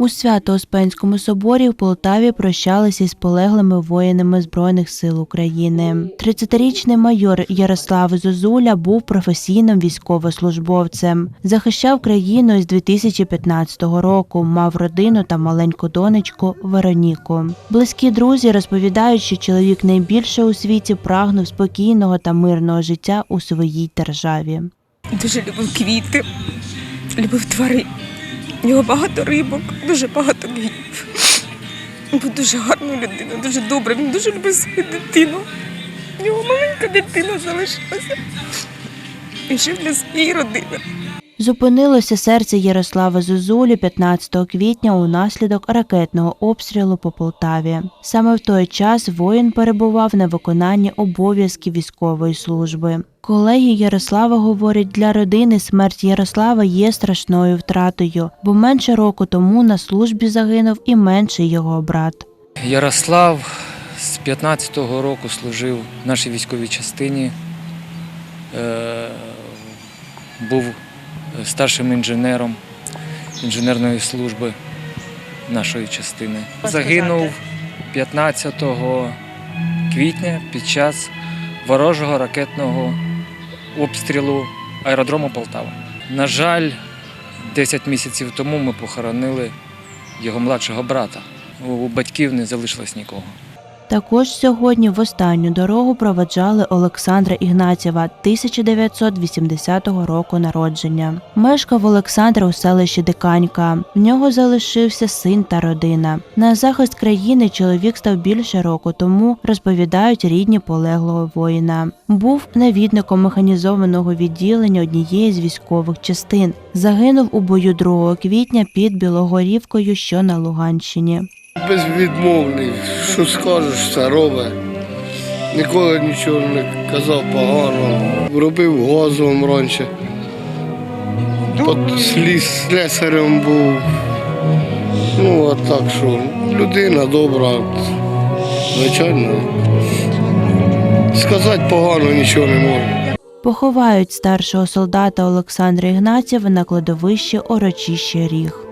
У Свято-Успенському соборі в Полтаві прощалися із полеглими воїнами Збройних сил України. 30-річний майор Ярослав Зозуля був професійним військовослужбовцем. Захищав країну із 2015 року, мав родину та маленьку донечку Вероніку. Близькі друзі розповідають, що чоловік найбільше у світі прагнув спокійного та мирного життя у своїй державі. Дуже любив квіти, любив тварин. У нього багато рибок, дуже багато. Він був дуже гарна людина, дуже добра. Він дуже любив свою дитину. У нього маленька дитина залишилася. І жив для своєї родини. Зупинилося серце Ярослава Зозулі 15 квітня унаслідок ракетного обстрілу по Полтаві. Саме в той час воїн перебував на виконанні обов'язків військової служби. Колеги Ярослава говорять, для родини смерть Ярослава є страшною втратою, бо менше року тому на службі загинув і менший його брат. Ярослав з 15-го року служив в нашій військовій частині, е, був старшим інженером інженерної служби нашої частини. Загинув 15 квітня під час ворожого ракетного обстрілу аеродрому Полтава. На жаль, 10 місяців тому ми похоронили його младшого брата. У батьків не залишилось нікого. Також сьогодні в останню дорогу проведжали Олександра Ігнатєва 1980 року народження. Мешкав Олександр у селищі Диканька. В нього залишився син та родина. На захист країни чоловік став більше року тому, розповідають рідні полеглого воїна. Був навідником механізованого відділення однієї з військових частин. Загинув у бою 2 квітня під Білогорівкою, що на Луганщині. Безвідмовний, що скажеш, все робить. Ніколи нічого не казав погано. Робив газовим раніше. От слесарем був. Ну, а так що, людина добра. Звичайно. Сказати погано нічого не можу. Поховають старшого солдата Олександра Ігнатєва на кладовищі Орочище Ріг.